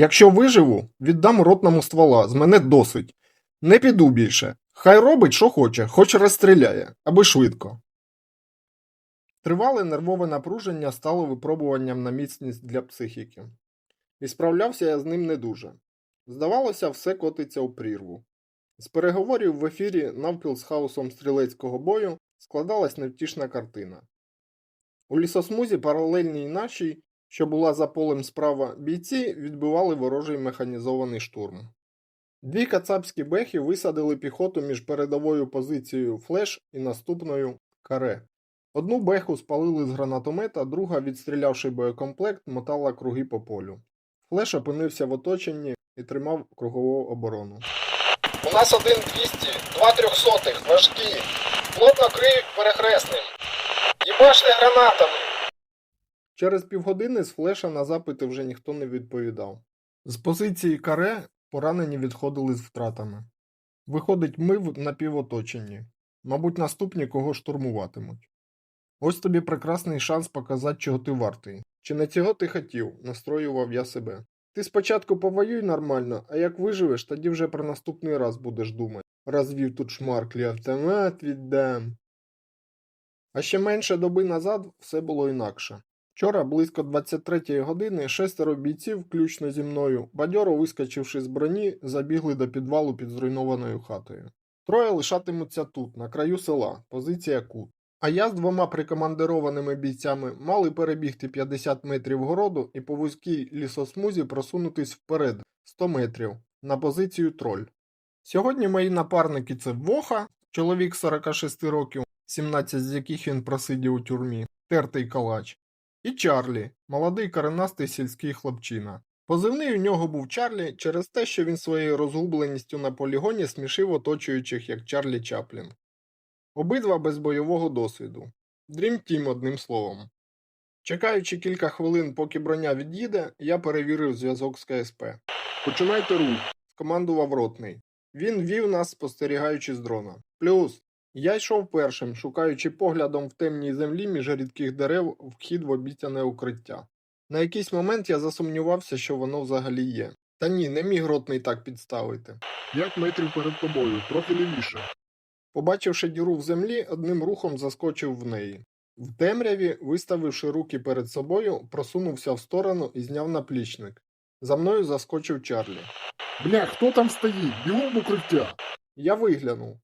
Якщо виживу, віддам ротному ствола, з мене досить. Не піду більше. Хай робить, що хоче, хоч розстріляє, аби швидко. Тривале нервове напруження стало випробуванням на міцність для психіки. І справлявся я з ним не дуже. Здавалося, все котиться у прірву. З переговорів в ефірі навпіл з хаосом стрілецького бою складалась невтішна картина. У лісосмузі паралельній нашій, що була за полем справа, бійці відбивали ворожий механізований штурм. Дві кацапські бехи висадили піхоту між передовою позицією флеш і наступною каре. Одну беху спалили з гранатомета, друга, відстрілявши боєкомплект, мотала круги по полю. Флеш опинився в оточенні і тримав кругову оборону. У нас один 200, два трьохсотих, важкі. Плотно криють перехресним. Їбаште гранатами. Через півгодини з флеша на запити вже ніхто не відповідав. З позиції каре поранені відходили з втратами. Виходить, ми в напівоточенні. Мабуть, наступні кого штурмуватимуть. Ось тобі прекрасний шанс показати, чого ти вартий. Чи не цього ти хотів, настроював я себе. Ти спочатку повоюй нормально, а як виживеш, тоді вже про наступний раз будеш думати. Розвів тут шмарклі автомат віддам. А ще менше доби назад все було інакше. Вчора, близько 23-ї години, шестеро бійців, включно зі мною, бадьоро вискочивши з броні, забігли до підвалу під зруйнованою хатою. Троє лишатимуться тут, на краю села, позиція кут. А я з двома прикомандированими бійцями мали перебігти 50 метрів городу і по вузькій лісосмузі просунутись вперед 100 метрів на позицію троль. Сьогодні мої напарники це Воха, чоловік 46 років, 17 з яких він просидів у тюрмі, тертий калач, і Чарлі, молодий коренастий сільський хлопчина. Позивний у нього був Чарлі через те, що він своєю розгубленістю на полігоні смішив оточуючих як Чарлі Чаплін. Обидва без бойового досвіду. Дрім Тім, одним словом. Чекаючи кілька хвилин, поки броня від'їде, я перевірив зв'язок з КСП. Починайте рух, скомандував ротний. Він вів нас, спостерігаючи з дрона. Плюс. Я йшов першим, шукаючи поглядом в темній землі між рідких дерев вхід в обіцяне укриття. На якийсь момент я засумнівався, що воно взагалі є. Та ні, не міг ротний так підставити. П'ять метрів перед тобою, трохи лівіше. Побачивши діру в землі, одним рухом заскочив в неї. В темряві, виставивши руки перед собою, просунувся в сторону і зняв наплічник. За мною заскочив Чарлі. Бля, хто там стоїть? Бігом в укриття. Я виглянув.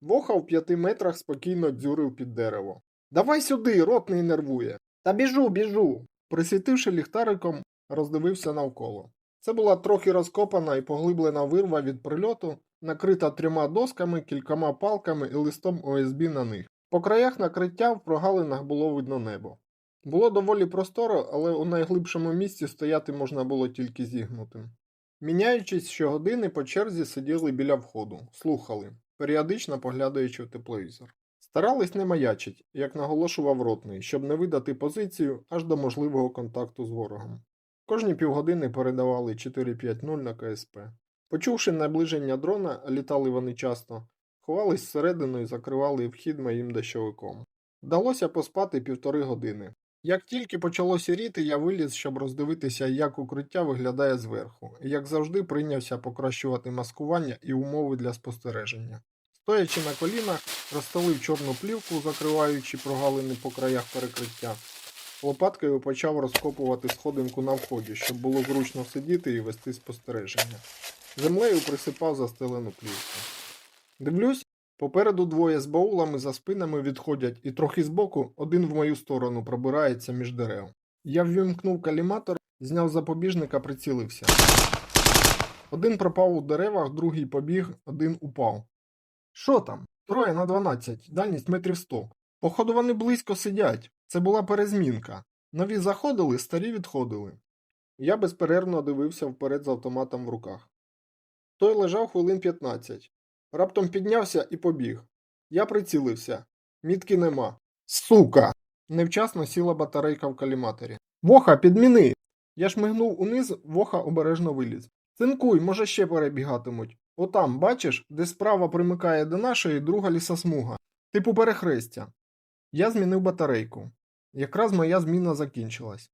Воха в п'яти метрах спокійно дзюрив під дерево. Давай сюди, рот не нервує. Та біжу, біжу. Присвітивши ліхтариком, роздивився навколо. Це була трохи розкопана і поглиблена вирва від прильоту, накрита трьома досками, кількома палками і листом ОСБ на них. По краях накриття в прогалинах було видно небо. Було доволі просторо, але у найглибшому місці стояти можна було тільки зігнутим. Міняючись щогодини, по черзі сиділи біля входу, слухали, періодично поглядаючи в тепловізор. Старались не маячить, як наголошував ротний, щоб не видати позицію аж до можливого контакту з ворогом. Кожні півгодини передавали 4-5-0 на КСП. Почувши наближення дрона, літали вони часто, ховались всередину і закривали вхід моїм дощовиком. Вдалося поспати півтори години. Як тільки почало сіріти, я виліз, щоб роздивитися, як укриття виглядає зверху, і як завжди прийнявся покращувати маскування і умови для спостереження. Стоячи на колінах, розстелив чорну плівку, закриваючи прогалини по краях перекриття. Лопаткою почав розкопувати сходинку на вході, щоб було зручно сидіти і вести спостереження. Землею присипав застелену плівку. Дивлюсь, попереду двоє з баулами за спинами відходять, і трохи збоку один в мою сторону пробирається між дерев. Я ввімкнув каліматор, зняв запобіжника, прицілився. Один пропав у деревах, другий побіг, один упав. Що там? Троє на 12, дальність метрів 100. Походу вони близько сидять. Це була перезмінка. Нові заходили, старі відходили. Я безперервно дивився вперед з автоматом в руках. Той лежав хвилин 15. Раптом піднявся і побіг. Я прицілився. Мітки нема. Сука! Невчасно сіла батарейка в каліматорі. Воха, підміни! Я шмигнув униз, воха обережно виліз. Цинкуй, може ще перебігатимуть. Отам, бачиш, де справа примикає до нашої друга лісосмуга. Типу перехрестя. Я змінив батарейку. Якраз моя зміна закінчилась.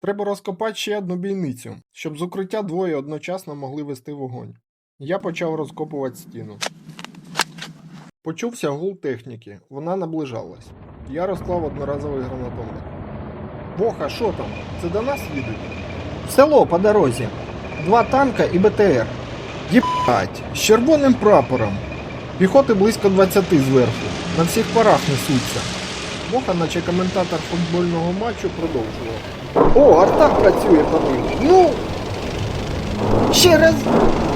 Треба розкопати ще одну бійницю, щоб з укриття двоє одночасно могли вести вогонь. Я почав розкопувати стіну. Почувся гул техніки, вона наближалась. Я розклав одноразовий гранатомет. Боха, що там? Це до нас їдуть? В село по дорозі. Два танка і БТР. Єбать, з червоним прапором. Піхоти близько 20 зверху. На всіх парах несуться. Боха, наче коментатор футбольного матчу, продовжував. О, арта працює по ним. Ну. Ще раз.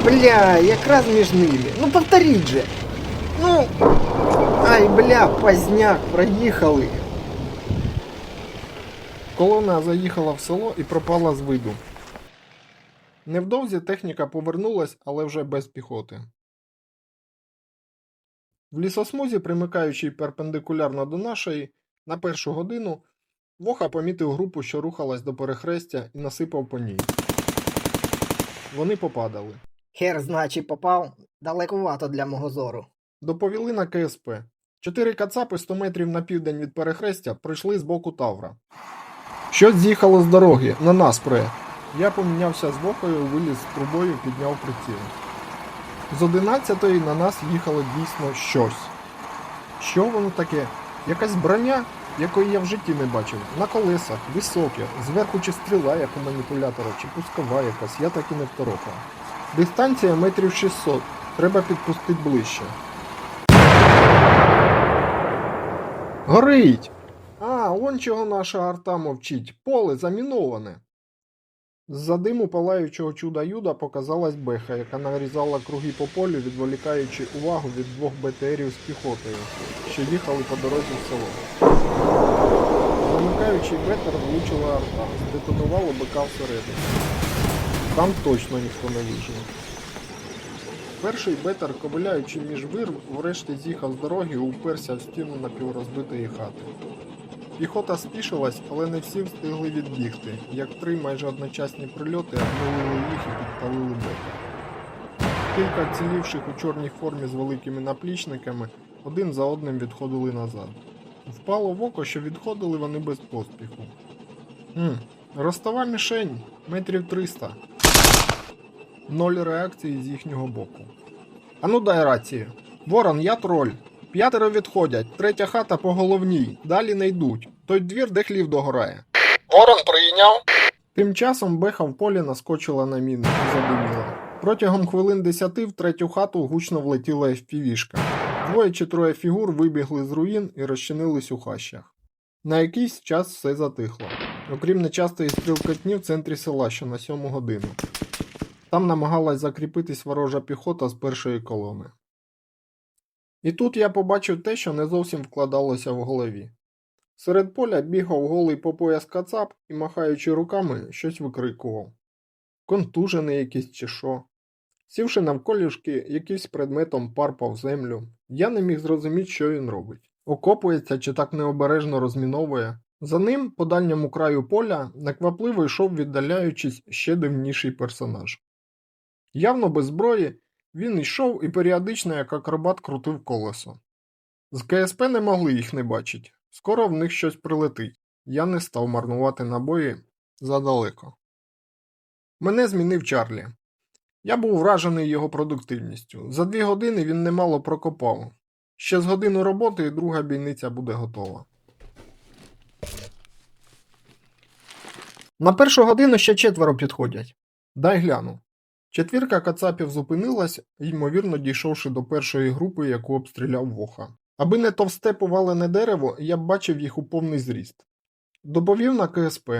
Бля, якраз між ними. Ну повторіть же. Ну. Ай, бля, поздняк, проїхали. Колона заїхала в село і пропала з виду. Невдовзі техніка повернулась, але вже без піхоти. В лісосмузі, примикаючій перпендикулярно до нашої, на першу годину Воха помітив групу, що рухалась до перехрестя, і насипав по ній. Вони попадали. Хер, значить, попав далекувато для мого зору. Доповіли на КСП. Чотири кацапи 100 метрів на південь від перехрестя пройшли з боку Тавра. Щось з'їхало з дороги, на нас пре. Я помінявся з Вохою, виліз з трубою, підняв приціл. З 11-ї на нас їхало дійсно щось. Що воно таке? Якась броня, якої я в житті не бачив. На колесах, високе, зверху чи стріла, як у маніпулятора, чи пускова якась, я так і не второпав. Дистанція метрів 600. Треба підпустити ближче. Горить! А, он чого наша арта мовчить. Поле заміноване. З-за диму палаючого чуда Юда показалась беха, яка нарізала круги по полю, відволікаючи увагу від двох БТРів з піхотою, що їхали по дорозі в село. Замикаючий бетер влучила арта, здетонувало бика всередині. Там точно ніхто не вижив. Перший бетер, ковиляючи між вир, врешті з'їхав з дороги і уперся в стіну напіврозбитої хати. Піхота спішилась, але не всі встигли відбігти, як три майже одночасні прильоти обнулили їх і підпалили бетер. Кілька цілівших у чорній формі з великими наплічниками один за одним відходили назад. Впало в око, що відходили вони без поспіху. Хм, ростова мішень, метрів 300. Ноль реакції з їхнього боку. Ану дай рацію. Ворон, я троль. П'ятеро відходять, третя хата по головній, далі не йдуть. Той двір, де хлів догорає. Ворон прийняв. Тим часом беха в полі наскочила на міну і задиміла. Протягом хвилин десяти в третю хату гучно влетіла FPV-шка. Двоє чи троє фігур вибігли з руїн і розчинились у хащах. На якийсь час все затихло, окрім нечастої стрілкотні в центрі села, що на сьому годину. Там намагалась закріпитись ворожа піхота з першої колони. І тут я побачив те, що не зовсім вкладалося в голові. Серед поля бігав голий по пояс кацап і, махаючи руками, щось викрикував. Контужений якийсь чи що. Сівши навколішки, якийсь предметом парпав землю, я не міг зрозуміти, що він робить. Окопується чи так необережно розміновує. За ним, по дальньому краю поля, неквапливо йшов, віддаляючись, ще дивніший персонаж. Явно без зброї, він йшов і періодично, як акробат, крутив колесо. З КСП не могли їх не бачити. Скоро в них щось прилетить. Я не став марнувати набої задалеко. Мене змінив Чарлі. Я був вражений його продуктивністю. За дві години він немало прокопав. Ще з годину роботи і друга бійниця буде готова. На першу годину ще четверо підходять. Дай гляну. Четвірка кацапів зупинилась, ймовірно дійшовши до першої групи, яку обстріляв воха. Аби не товсте повалене дерево, я б бачив їх у повний зріст. Доповів на КСП.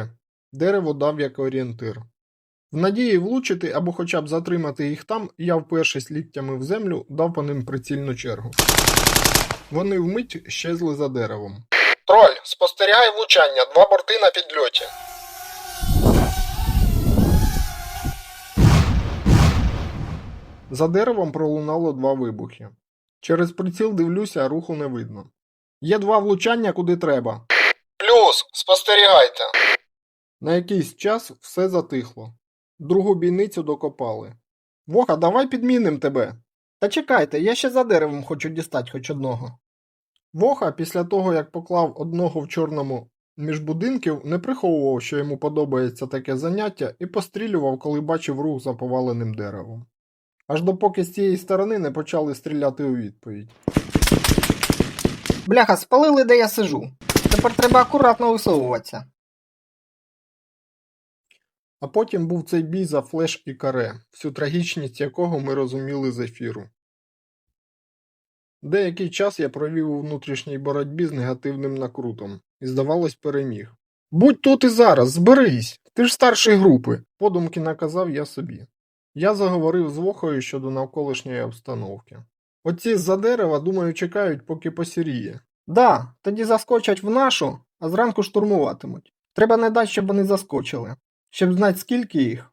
Дерево дав як орієнтир. В надії влучити або хоча б затримати їх там, я впершись ліктями в землю, дав по ним прицільну чергу. Вони вмить щезли за деревом. Троль, спостерігай влучання, два борти на підльоті. За деревом пролунало два вибухи. Через приціл дивлюся, руху не видно. Є два влучання куди треба. Плюс, спостерігайте. На якийсь час все затихло. Другу бійницю докопали. Воха, давай підміним тебе. Та чекайте, я ще за деревом хочу дістати хоч одного. Воха, після того, як поклав одного в чорному між будинків, не приховував, що йому подобається таке заняття, і пострілював, коли бачив рух за поваленим деревом. Аж допоки з цієї сторони не почали стріляти у відповідь. Бляха, спалили, де я сижу. Тепер треба акуратно висовуватися. А потім був цей бій за флеш і каре, всю трагічність якого ми розуміли з ефіру. Деякий час я провів у внутрішній боротьбі з негативним накрутом і, здавалось, переміг. Будь тут і зараз, зберись! Ти ж старший групи, подумки наказав я собі. Я заговорив з Вохою щодо навколишньої обстановки. Оці з-за дерева, думаю, чекають, поки посіріє. Да, тоді заскочать в нашу, а зранку штурмуватимуть. Треба не дати, щоб вони заскочили. Щоб знати, скільки їх.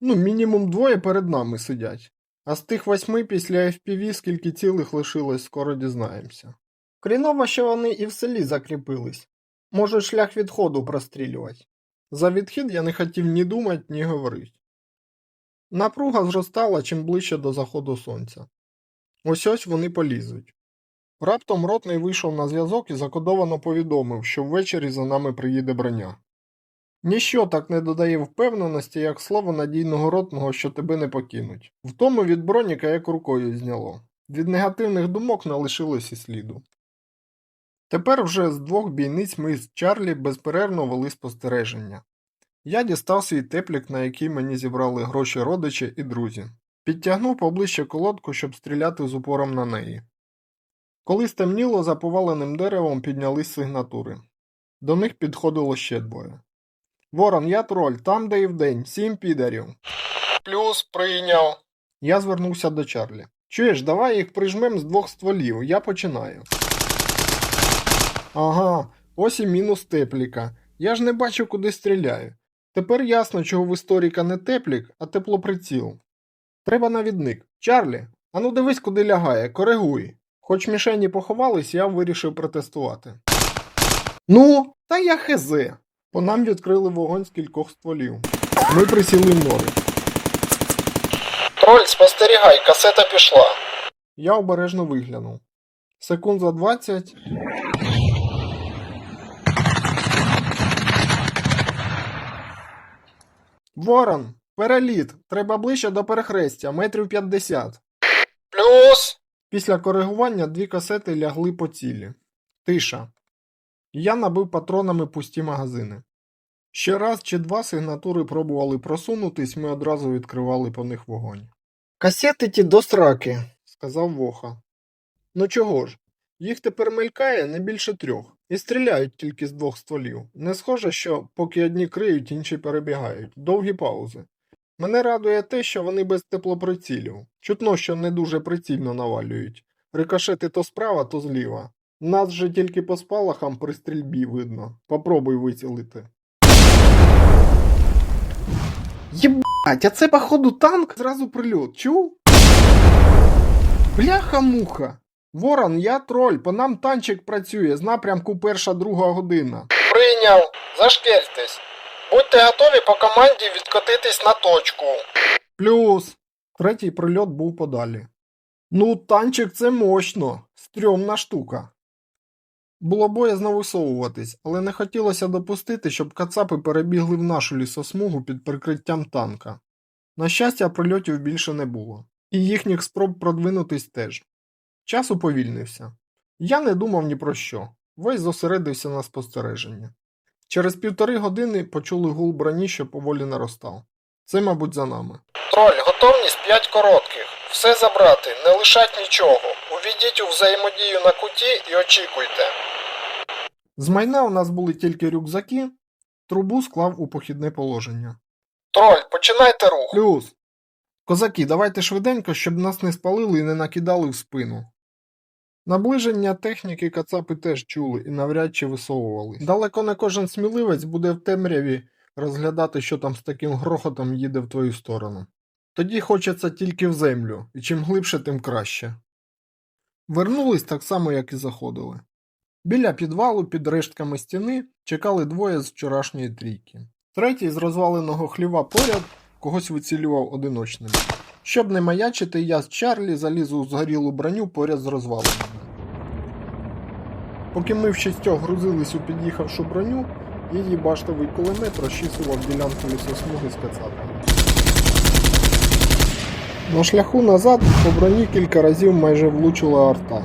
Ну, мінімум двоє перед нами сидять. А з тих восьми після FPV скільки цілих лишилось, скоро дізнаємося. Кріново, що вони і в селі закріпились. Можуть шлях відходу прострілювати. За відхід я не хотів ні думати, ні говорити. Напруга зростала чим ближче до заходу сонця. Ось ось вони полізуть. Раптом ротний вийшов на зв'язок і закодовано повідомив, що ввечері за нами приїде броня. Ніщо так не додає впевненості, як слово надійного ротного, що тебе не покинуть. В тому від броніка як рукою зняло. Від негативних думок не лишилось і сліду. Тепер вже з двох бійниць ми з Чарлі безперервно вели спостереження. Я дістав свій теплік, на який мені зібрали гроші родичі і друзі. Підтягнув поближче колодку, щоб стріляти з упором на неї. Коли стемніло, за поваленим деревом піднялись сигнатури. До них підходило ще двоє. Ворон, я троль, там, де і вдень, сім підарів. Плюс прийняв. Я звернувся до Чарлі. Чуєш, давай їх прижмем з двох стволів, я починаю. Ага, ось і мінус тепліка. Я ж не бачу, куди стріляю. Тепер ясно, чого в історика не теплік, а теплоприціл. Треба навідник. Чарлі, ану дивись, куди лягає, коригуй. Хоч мішені поховались, я вирішив протестувати. Ну, та я хезе. По нам відкрили вогонь з кількох стволів. Ми присіли в нори. Троль, спостерігай, касета пішла. Я обережно виглянув. Секунд за 20. Ворон, переліт. Треба ближче до перехрестя, метрів 50. Плюс. Після коригування дві касети лягли по цілі. Тиша. Я набив патронами пусті магазини. Ще раз чи два сигнатури пробували просунутись, ми одразу відкривали по них вогонь. Касети ті до сраки. Сказав Воха. Ну чого ж? Їх тепер мелькає не більше трьох, і стріляють тільки з двох стволів. Не схоже, що поки одні криють, інші перебігають. Довгі паузи. Мене радує те, що вони без теплоприцілів. Чутно, що не дуже прицільно навалюють. Рикошети то справа, то зліва. Нас же тільки по спалахам при стрільбі видно. Попробуй вицілити. Єбать, а це походу танк? Зразу прильот, чув? Бляха-муха. Ворон, я троль, по нам танчик працює з напрямку перша друга година. Прийняв. Зашкертесь. Будьте готові по команді відкотитись на точку. Плюс. Третій прильот був подалі. Ну, танчик це мощно. Стрьомна штука. Було боязно висовуватись, але не хотілося допустити, щоб кацапи перебігли в нашу лісосмугу під прикриттям танка. На щастя, прильотів більше не було, і їхніх спроб продвинутись теж. Час уповільнився. Я не думав ні про що, весь зосередився на спостереженні. Через півтори години почули гул броні, що поволі наростав. Це, мабуть, за нами. Троль, готовність 5 коротких. Все забрати, не лишать нічого. Увійдіть у взаємодію на куті і очікуйте. З майна у нас були тільки рюкзаки, трубу склав у похідне положення. Троль, починайте рух. Плюс. Козаки, давайте швиденько, щоб нас не спалили і не накидали в спину. Наближення техніки кацапи теж чули і навряд чи висовувались. Далеко не кожен сміливець буде в темряві розглядати, що там з таким грохотом їде в твою сторону. Тоді хочеться тільки в землю, і чим глибше, тим краще. Вернулись так само, як і заходили. Біля підвалу під рештками стіни чекали двоє з вчорашньої трійки. Третій з розваленого хліва поряд когось вицілював одиночним. Щоб не маячити, я з Чарлі залізу у згорілу броню поряд з розваленими. Поки ми в шістьох грузились у під'їхавшу броню, її баштовий кулемет розчісував ділянку лісосмуги з кацапами. На шляху назад по броні кілька разів майже влучила арта.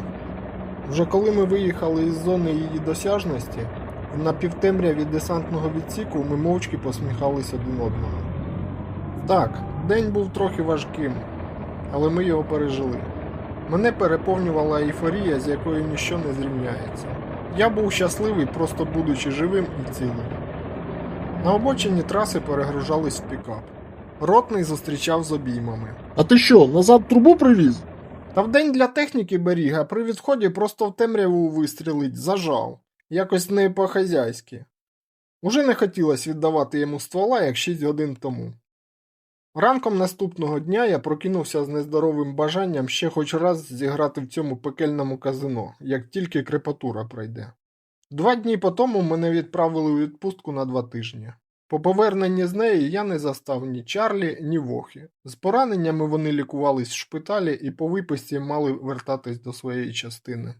Вже коли ми виїхали із зони її досяжності, в напівтемряві десантного відсіку ми мовчки посміхались один одному. Так, день був трохи важким, але ми його пережили. Мене переповнювала ейфорія, з якою ніщо не зрівняється. Я був щасливий, просто будучи живим і цілим. На обочині траси перегружались в пікап. Ротний зустрічав з обіймами. А ти що, назад трубу привіз? Та вдень для техніки беріга при відході просто в темряву вистрілить, зажав. Якось не по-хазяйськи. Уже не хотілося віддавати йому ствола, як 6 годин тому. Ранком наступного дня я прокинувся з нездоровим бажанням ще хоч раз зіграти в цьому пекельному казино, як тільки крепатура пройде. Два дні по тому мене відправили у відпустку на два тижні. По поверненні з неї я не застав ні Чарлі, ні Вохи. З пораненнями вони лікувались в шпиталі і по виписці мали вертатись до своєї частини.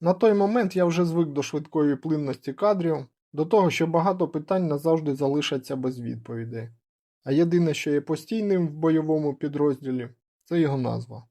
На той момент я вже звик до швидкої плинності кадрів, до того, що багато питань назавжди залишаться без відповідей. А єдине, що є постійним в бойовому підрозділі, це його назва.